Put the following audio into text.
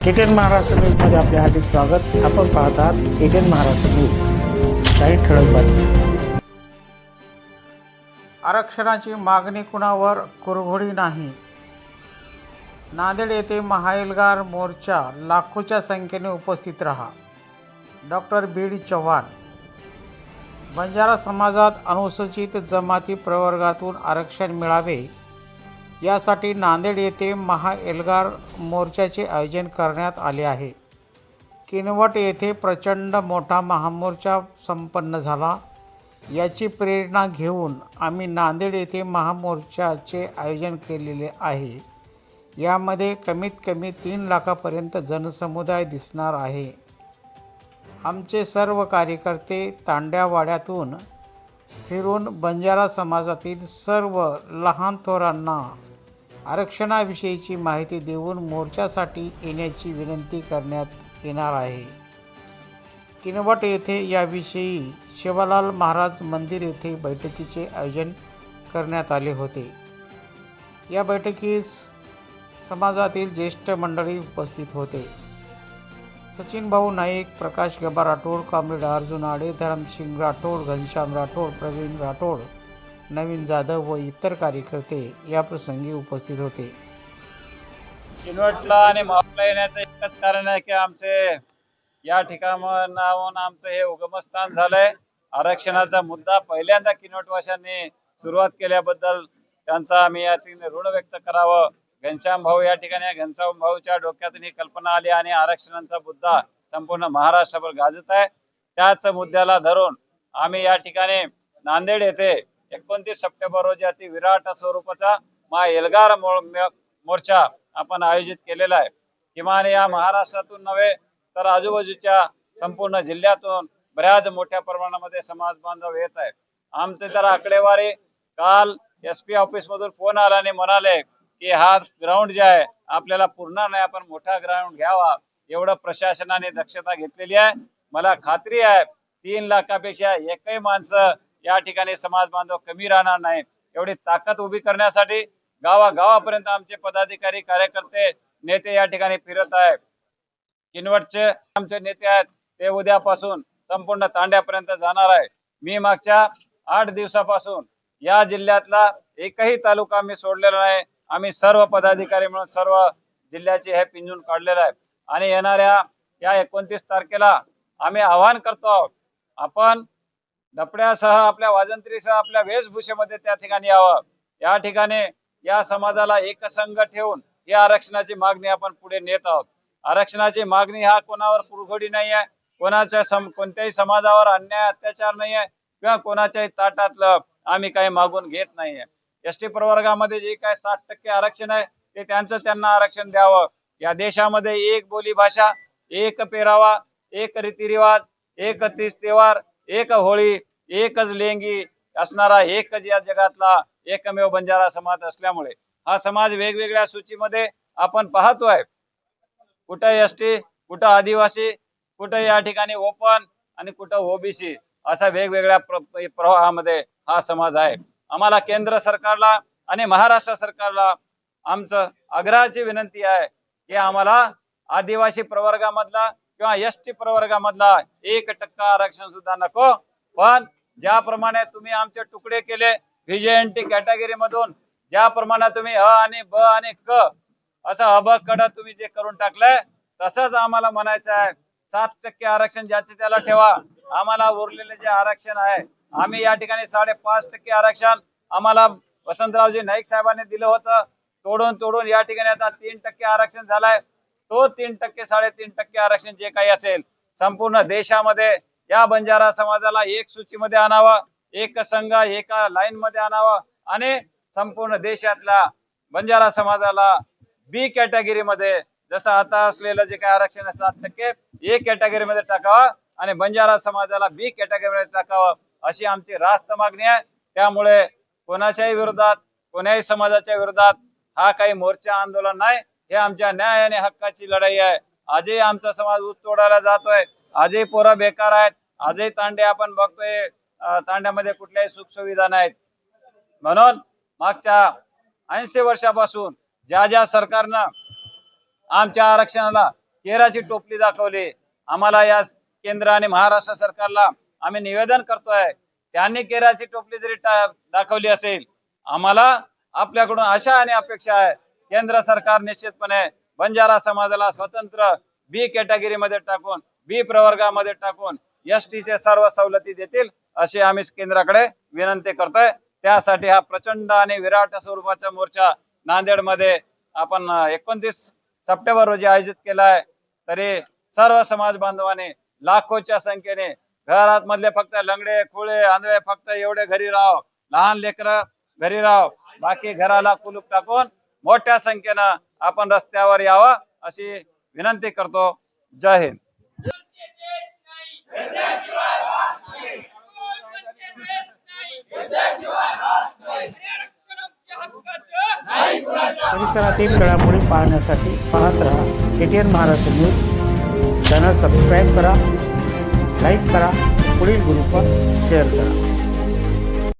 ATN Maharashtra न्यूजमध्ये आपले हार्दिक स्वागत. आपण पाहत आहात एटीएन महाराष्ट्र न्यूज. काही ठळक बातमी आरक्षणाची मागणी कुणावर? कुरघोडी नाही. नांदेड येथे महाएल्गार मोर्चा लाखोच्या संख्येने उपस्थित रहा. Doctor B D Chavan. Banjara समाजात अनुसूचित जमाती प्रवर्गातून आरक्षण मिळावे यासाठी नांदेड येथे महाएल्गार मोर्चाचे आयोजन करण्यात आले आहे. किनवट येथे प्रचंड मोठा महामोर्चा संपन्न झाला. याची प्रेरणा घेऊन आम्ही नांदेड येथे महामोर्चाचे आयोजन केलेले आहे. यामध्ये कमीत कमी तीन लाखापर्यंत जनसमुदाय दिसणार आहे. आमचे सर्व कार्यकर्ते तांड्यावाड्यातून फिरून बंजारा समाजातील सर्व लहान थोरांना आरक्षणाविषयीची माहिती देऊन मोर्चासाठी येण्याची विनंती करण्यात येणार आहे. किनवट येथे याविषयी शिवालाल महाराज मंदिर येथे बैठकीचे आयोजन करण्यात आले होते. या बैठकीस समाजातील ज्येष्ठ मंडळी उपस्थित होते. सचिन भाऊ नाईक प्रकाश गबा राठोड कॉम्रेड अर्जुन आडे धरमसिंग राठोड घनश्याम राठोड प्रवीण राठोड नवीन जाधव व इतर कार्यकर्ते या प्रसंगी उपस्थित होते. किनवटला आणि माहूरला येण्याचं एकच कारण आहे की आमचे या ठिकाणाहून आमचं हे उगमस्थान झालंय. आरक्षणाचा मुद्दा पहिल्यांदा किनवटवाशांनी सुरुवात केल्याबद्दल त्यांचा आम्ही या ठिकाणी ऋण व्यक्त करावं. घनश्याम भाऊ या ठिकाणी घनश्याम भाऊच्या डोक्यातून ही कल्पना आली आणि आरक्षणाचा मुद्दा संपूर्ण महाराष्ट्रभर गाजत आहे. त्याच मुद्द्याला धरून आम्ही या ठिकाणी नांदेड येथे एकोणतीस सप्टेंबर रोजी अति विराट स्वरूपाचा मा एल्गार मो- मोर्चा आपण आयोजित केलेला आहे. किमान या महाराष्ट्रातून नव्हे तर आजूबाजूच्या संपूर्ण जिल्ह्यातून बऱ्याच मोठ्या प्रमाणामध्ये समाज बांधव येत आहे आमचे तर आकडेवारी काल एस पी ऑफिस मधून फोन आला आणि म्हणाले की हा ग्राउंड जे आहे आपल्याला पूर्ण नाही आपण मोठा ग्राउंड घ्यावा. एवढं प्रशासनाने दक्षता घेतलेली आहे. मला खात्री आहे तीन लाखापेक्षा एकही माणसं या ठिकाणी समाज बांधव कमी राहणार नाही एवढी ताकद उभी करण्यासाठी गावागावापर्यंत आमचे पदाधिकारी कार्यकर्ते नेते या ठिकाणी फिरत आहे किनवटचे आमचे नेते आहेत ते उद्यापासून संपूर्ण तांड्यापर्यंत जाणार आहे मी मागच्या आठ दिवसापासून या जिल्ह्यातला एकही तालुका मी सोडलेला नाही. आम्ही सर्व पदाधिकारी म्हणून सर्व जिल्ह्याचे हे पिंजून काढलेलं आहे आणि येणाऱ्या या एकोणतीस तारखेला आम्ही आवाहन करतो आहोत आपण डपड्यासह आपल्या वाजंत्रीसह आपल्या वेशभूषेमध्ये त्या ठिकाणी यावं. या ठिकाणी या समाजाला एकसंघ ठेवून या आरक्षणाची मागणी आपण पुढे नेत आहोत. आरक्षणाची मागणी हा कोणावर कुरघोडी नाही आहे कोणाच्या सम कोणत्याही समाजावर अन्याय अत्याचार नाही आहे किंवा कोणाच्याही ताटातलं आम्ही काही मागून घेत नाहीये. एस टी प्रवर्गामध्ये जे काय साठ टक्के आरक्षण आहे ते त्यांचं त्यांना आरक्षण द्यावं. या देशामध्ये एक बोली भाषा एक पेरावा एक रीतिरिवाज एक तीस तेवार एक होळी एकच लेंगी असणारा एकच या जगातला एकमेव बंजारा समाज असल्यामुळे हा समाज वेगवेगळ्या सूचीमध्ये आपण पाहतोय. कुठं एस टी कुठं आदिवासी कुठं या ठिकाणी ओपन आणि कुठं ओबीसी असा वेगवेगळ्या प्रवाहामध्ये हा समाज आहे. आम्हाला केंद्र सरकारला आणि महाराष्ट्र सरकारला आमचं आग्रहाची विनंती आहे की आम्हाला आदिवासी प्रवर्गामधला किंवा एस टी प्रवर्गामधला एक टक्का आरक्षण सुद्धा नको. पण ज्याप्रमाणे तुम्ही आमचे तुकडे केले व्हीजेएनटी कॅटेगरी मधून ज्याप्रमाणे तुम्ही अ आणि ब आणि क असं अब कड तुम्ही जे करून टाकलंय तसंच आम्हाला म्हणायचं आहे सात टक्के आरक्षण ज्याचे त्याला ठेवा. आम्हाला उरलेले जे आरक्षण आहे आम्ही या ठिकाणी साडेपाच टक्के आरक्षण आम्हाला वसंतरावजी नाईक साहेबांनी दिलं होतं. तोडून तोडून या ठिकाणी आता तीन टक्के आरक्षण झालाय. तो तीन टक्के साडेतीन टक्के आरक्षण जे काही असेल संपूर्ण देशामध्ये या बंजारा समाजाला एक सूचीमध्ये आणावा एक संघ एका लाईन मध्ये आणावा आणि संपूर्ण देशातल्या बंजारा समाजाला बी कॅटेगरी मध्ये जसं आता असलेलं जे काही आरक्षण सात टक्के ए कॅटेगरी मध्ये टाकावं आणि बंजारा समाजाला बी कॅटेगरी मध्ये टाकावं अशी आमची रास्त मागणी आहे. त्यामुळे कोणाच्याही विरोधात कोण्याही समाजाच्या विरोधात हा काही मोर्चा आंदोलन नाही. हे आमच्या न्याय आणि हक्काची लढाई आहे. आजही आमचा समाज ऊस तोडायला जातोय. आजही पोरं बेकार आहेत. आजही तांडे आपण बघतोय. तांड्यामध्ये कुठल्याही सुख सुविधा नाहीत. म्हणून मागच्या ऐंशी वर्षापासून ज्या ज्या सरकारनं आमच्या आरक्षणाला केराची टोपली दाखवली आम्हाला या केंद्र आणि महाराष्ट्र सरकारला आम्ही निवेदन करतोय त्यांनी केराची टोपली जरी दाखवली असेल आम्हाला आपल्याकडून आशा आणि अपेक्षा आहे केंद्र सरकार निश्चितपणे बंजारा समाजाला स्वतंत्र बी कॅटेगरी मध्ये टाकून बी प्रवर्गामध्ये टाकून एस चे सर्व सवलती देतील अशी आम्ही केंद्राकडे विनंती करतोय. त्यासाठी हा प्रचंड आणि विराट स्वरूपाचा मोर्चा नांदेडमध्ये आपण एकोणतीस सप्टेंबर रोजी आयोजित केलाय. तरी सर्व समाज बांधवांनी लाखोच्या संख्येने घरात मधले फक्त लंगडे खुळे आंधळे फक्त एवढे घरी राह. लहान लेकर घरी राह. बाकी घराला कुलूप टाकून मोठ्या संख्येनं आपण रस्त्यावर यावं अशी विनंती करतो. जय हिंद. परिसरातील घडामोडी पाहण्यासाठी पाहत राहा. ATN Maharashtra news. Channel subscribe करा. लाईक करा. पुढील ग्रुपवर शेअर करा.